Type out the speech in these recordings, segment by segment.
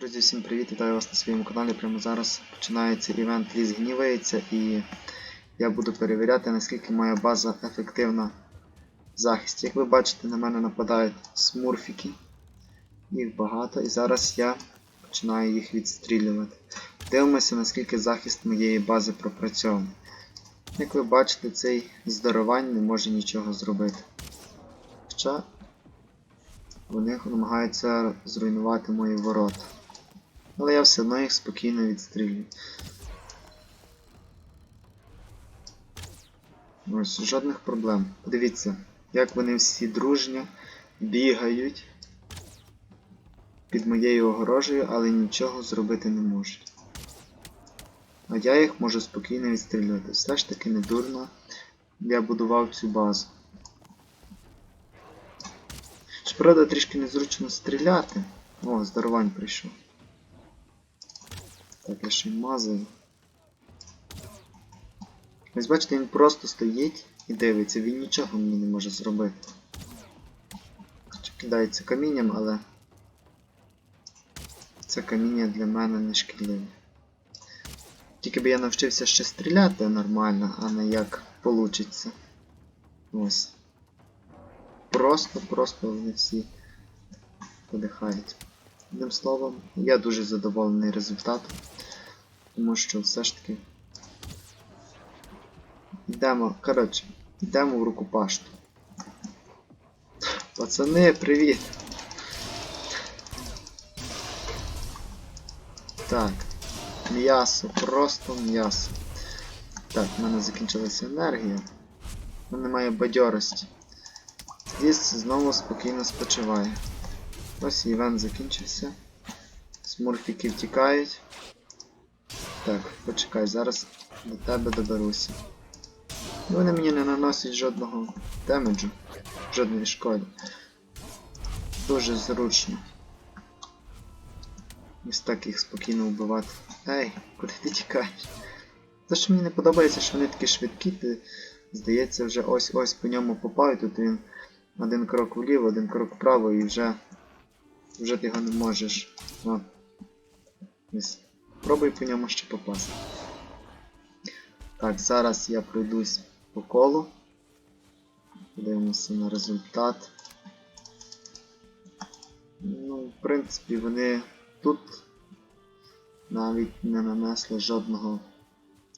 Друзі, всім привіт! Вітаю вас на своєму каналі. Прямо зараз починається івент Ліс гнівається і я буду перевіряти, наскільки моя база ефективна в захисті. Як ви бачите, на мене нападають смурфіки. Їх багато, і зараз я починаю їх відстрілювати. Дивимося, наскільки захист моєї бази пропрацьований. Як ви бачите, цей здоровань не може нічого зробити. Хоча вони намагаються зруйнувати мої ворота. Але я все одно їх спокійно відстрілюю. Ось, жодних проблем. Подивіться, як вони всі дружньо бігають під моєю огорожею, але нічого зробити не можуть. А я їх можу спокійно відстрілювати. Все ж таки не дурно я будував цю базу. Щоправда, трішки незручно стріляти. О, здоровань прийшов. Так, я ще мазаю. Ось бачите, він просто стоїть і дивиться, він нічого мені не може зробити. Хоча кидається камінням, але це каміння для мене не шкідливе. Тільки би я навчився ще стріляти нормально, а не як получиться. Ось. Просто-просто вони всі подихають. Одним словом, я дуже задоволений результатом, тому що все ж таки йдемо, коротше, йдемо в рукопашну. Пацани, привіт! Так, м'ясо, просто м'ясо. Так, в мене закінчилася енергія. В мене немає бадьорості. Ліс знову спокійно спочиває. Ось івент закінчився. Смурфіки втікають. Так, почекай, зараз до тебе доберуся. Ну, Вони мені не наносять жодного демеджу, жодної шкоди. Дуже зручно. Ось так їх спокійно вбивати. Ей, куди ти тікаєш? Те, що мені не подобається, що вони такі швидкі, ти, здається, вже ось-ось по ньому попав, тут він один крок вліво, один крок вправо і вже вже ти його не можеш. О. Пробуй по ньому ще попасти. Так, зараз я пройдусь по колу. Подивимося на результат. Ну, в принципі, вони тут навіть не нанесли жодного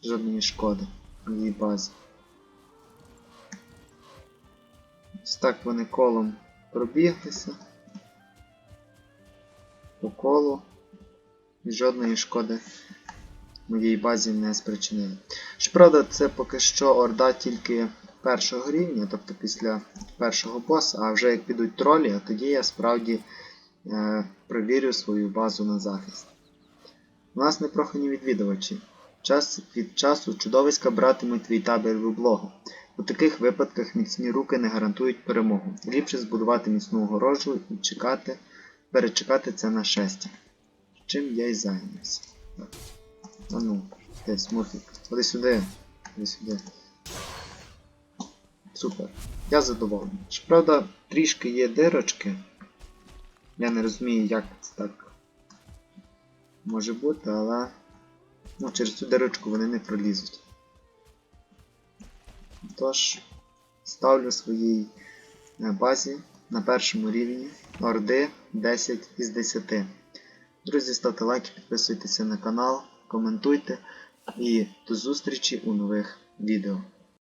жодної шкоди моїй базі. Ось так вони колом пробіглися по колу і жодної шкоди моїй базі не спричинили. Щоправда, це поки що орда тільки першого рівня, тобто після першого боса, а вже як підуть тролі, а тоді я справді е, провірю свою базу на захист. У нас непрохані відвідувачі. Час від часу чудовиська братимуть твій табір в облогу. У таких випадках міцні руки не гарантують перемогу. Ліпше збудувати міцну огорожу і чекати, перечекати це нашестя. Чим я й зайнявся. Так. А ну, ти, смурфік. Ходи сюди. Ходи сюди. Супер. Я задоволений. Щоправда, трішки є дирочки. Я не розумію, як це так може бути, але ну, через цю дирочку вони не пролізуть. Тож, ставлю своїй е, базі на першому рівні орди 10 із 10. Друзі, ставте лайки, підписуйтеся на канал, коментуйте і до зустрічі у нових відео.